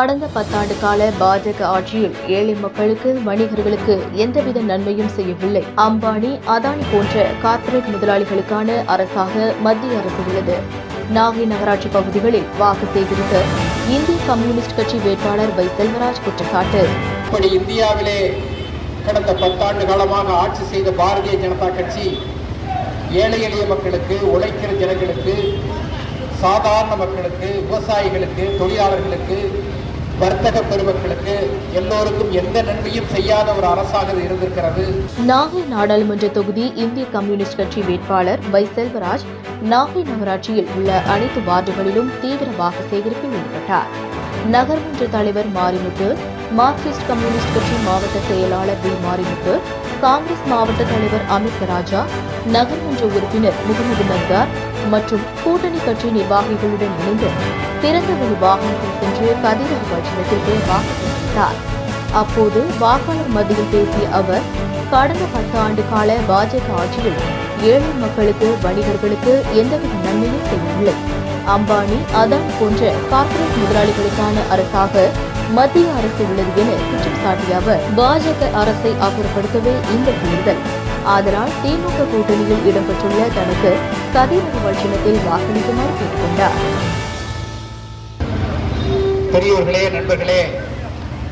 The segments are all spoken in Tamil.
கடந்த பத்தாண்டு கால பாஜக ஆட்சியில் ஏழை மக்களுக்கு வணிகர்களுக்கு எந்தவித நன்மையும் செய்யவில்லை. அம்பானி அதானி போன்ற கார்ப்பரேட் முதலாளிகளுக்கான அரசாக மத்திய அரசு உள்ளது. நாகை நகராட்சி பகுதிகளில் வாக்கு சேகரிக்க இந்திய கம்யூனிஸ்ட் கட்சி வேட்பாளர் வை செல்வராஜ் குற்றச்சாட்டு. இப்படி இந்தியாவிலே கடந்த பத்தாண்டு காலமாக ஆட்சி செய்த பாரதிய ஜனதா கட்சி ஏழை எளிய மக்களுக்கு உழைக்கிற ஜனங்களுக்கு சாதாரண மக்களுக்கு விவசாயிகளுக்கு தொழிலாளர்களுக்கு வர்த்தக பெருமக்களுக்கு எல்லோருக்கும் எந்த நன்மையும் செய்யாத ஒரு அரசாக இருந்திருக்கிறது. நாகை நாடாளுமன்ற தொகுதி இந்திய கம்யூனிஸ்ட் கட்சி வேட்பாளர் வை செல்வராஜ் நாகை நகராட்சியில் உள்ள அனைத்து வார்டுகளிலும் தீவிர வாக்கு சேகரிப்பில் ஈடுபட்டார் நகர்மன்ற தலைவர் மாரிமுத்து மார்க்சிஸ்ட் கம்யூனிஸ்ட் கட்சி மாவட்ட செயலாளர் வி மாரிமுத்து காங்கிரஸ் மாவட்ட தலைவர் அமித் ராஜா நகர்மன்ற உறுப்பினர் முகமது நந்தார் மற்றும் கூட்டணி கட்சி நிர்வாகிகளுடன் இணைந்து திறந்தவெளி வாகனத்தில் சென்று கதிரவு வட்சணத்திற்கு வாக்கு சேகரித்தார் அப்போது வாக்காளர் மத்தியில் பேசிய அவர் கடந்த பத்து ஆண்டு கால பாஜக ஆட்சியில் ஏழை மக்களுக்கு வணிகர்களுக்கு எந்தவித நன்மையும் செய்யவில்லை. அம்பானி அதான் போன்ற கார்ப்பரேட் முதலாளிகளுக்கான அரசாக மத்திய அரசு உள்ளது என குற்றம் சாட்டிய அவர் பாஜக அரசை அப்புறப்படுத்தவே இந்த தேர்தல். ஆதலால் திமுக கூட்டணியில் இடம்பெற்றுள்ள தனக்கு கதிரவு வட்சணத்தில் வாக்களிக்குமாறு கேட்டுக்கொண்டார். பெரியவர்களே நண்பர்களே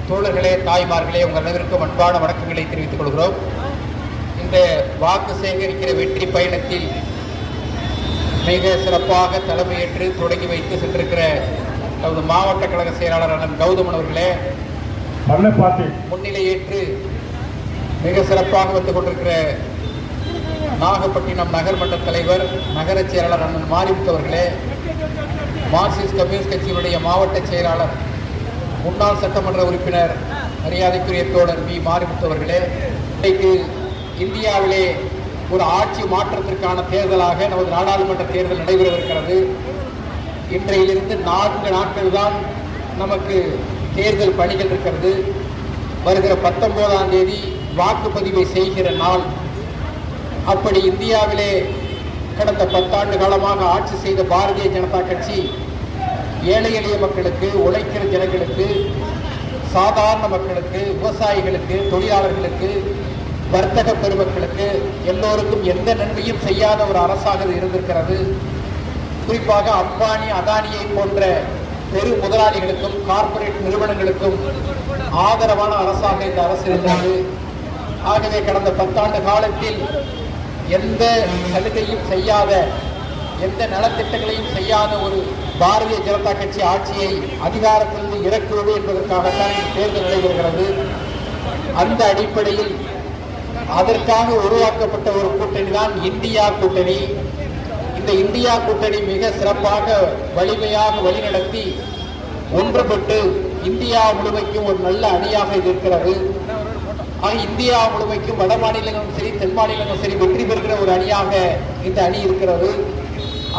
தோழர்களே தாய்மார்களே உங்கள் அனைவருக்கும் அன்பான வணக்கங்களை தெரிவித்துக் கொள்கிறோம். இந்த வாக்கு சேகரிக்கிற வெற்றி பயணத்தில் மிக சிறப்பாக தலைமையேற்று தொடங்கி வைத்து சென்றிருக்கிற நமது மாவட்ட கழக செயலாளர் அண்ணன் கௌதமன் அவர்களே முன்னிலையேற்று மிக சிறப்பாக வந்து கொண்டிருக்கிற நாகப்பட்டினம் நகர்மன்ற தலைவர் நகர செயலாளர் அண்ணன் மாரிமுத்து அவர்களே மார்க்சிஸ்ட் கம்யூனிஸ்ட் கட்சியினுடைய மாவட்ட செயலாளர் முன்னாள் சட்டமன்ற உறுப்பினர் மரியாதைக்குரிய தோழர் வி மாரிமுத்தவர்களே இன்றைக்கு இந்தியாவிலே ஒரு ஆட்சி மாற்றத்திற்கான தேர்தலாக நமது நாடாளுமன்ற தேர்தல் நடைபெறவிருக்கிறது. இன்றையிலிருந்து நான்கு நாட்கள் தான் நமக்கு தேர்தல் பணிகள் இருக்கிறது. வருகிற பத்தொன்பதாம் தேதி வாக்குப்பதிவை செய்கிற நாள். அப்படி இந்தியாவிலே கடந்த பத்தாண்டு காலமாக ஆட்சி செய்த பாரதிய ஜனதா கட்சி ஏழை எளிய மக்களுக்கு உழைக்கிற ஜனங்களுக்கு சாதாரண மக்களுக்கு விவசாயிகளுக்கு தொழிலாளர்களுக்கு வர்த்தக பெருமக்களுக்கு எல்லோருக்கும் எந்த நன்மையும் செய்யாத ஒரு அரசாக இது இருந்திருக்கிறது. குறிப்பாக அம்பானி அதானியை போன்ற பெரு முதலாளிகளுக்கும் கார்ப்பரேட் நிறுவனங்களுக்கும் ஆதரவான அரசாக இந்த அரசு இருந்தது. ஆகவே கடந்த பத்தாண்டு காலத்தில் எந்த சலுகையும் செய்யாத எந்த நலத்திட்டங்களையும் செய்யாத ஒரு பாரதிய ஜனதா கட்சி ஆட்சியை அதிகாரத்திலிருந்து இறக்குவது என்பதற்காகத்தான் இந்த தேர்தல் நடைபெறுகிறது. அந்த அடிப்படையில் அதற்காக உருவாக்கப்பட்ட ஒரு கூட்டணி தான் இந்தியா கூட்டணி. இந்த இந்தியா கூட்டணி மிக சிறப்பாக வலிமையாக வழிநடத்தி ஒன்றுபட்டு இந்தியா முழுமைக்கும் ஒரு நல்ல அணியாக இது இருக்கிறது. ஆக இந்தியா முழுமைக்கும் வட மாநிலங்களும் சரி தென் மாநிலங்களும் சரி வெற்றி பெறுகிற ஒரு அணியாக இந்த அணி இருக்கிறது.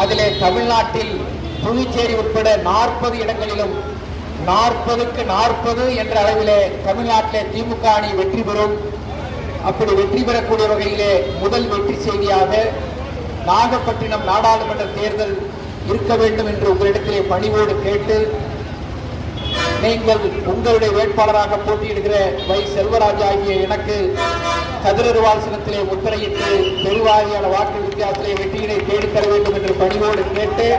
அதிலே தமிழ்நாட்டில் புதுச்சேரி உட்பட நாற்பது இடங்களிலும் நாற்பதுக்கு நாற்பது என்ற அளவிலே தமிழ்நாட்டிலே திமுக அணி வெற்றி பெறும். அப்படி வெற்றி பெறக்கூடிய வகையிலே முதல் வெற்றி செய்தியாக நாகப்பட்டினம் நாடாளுமன்ற தேர்தல் இருக்க வேண்டும் என்று உங்களிடத்திலே பணிவோடு கேட்டு நீங்கள் உங்களுடைய வேட்பாளராக போட்டியிடுகிற வை செல்வராஜ் ஆகிய எனக்கு கதிரருவால் முத்திரையிட்டு பெருவாரியான வாக்கு வித்தியாசத்திலே வெற்றியினை தேடித்தர வேண்டும் என்று பணிவோடு கேட்டு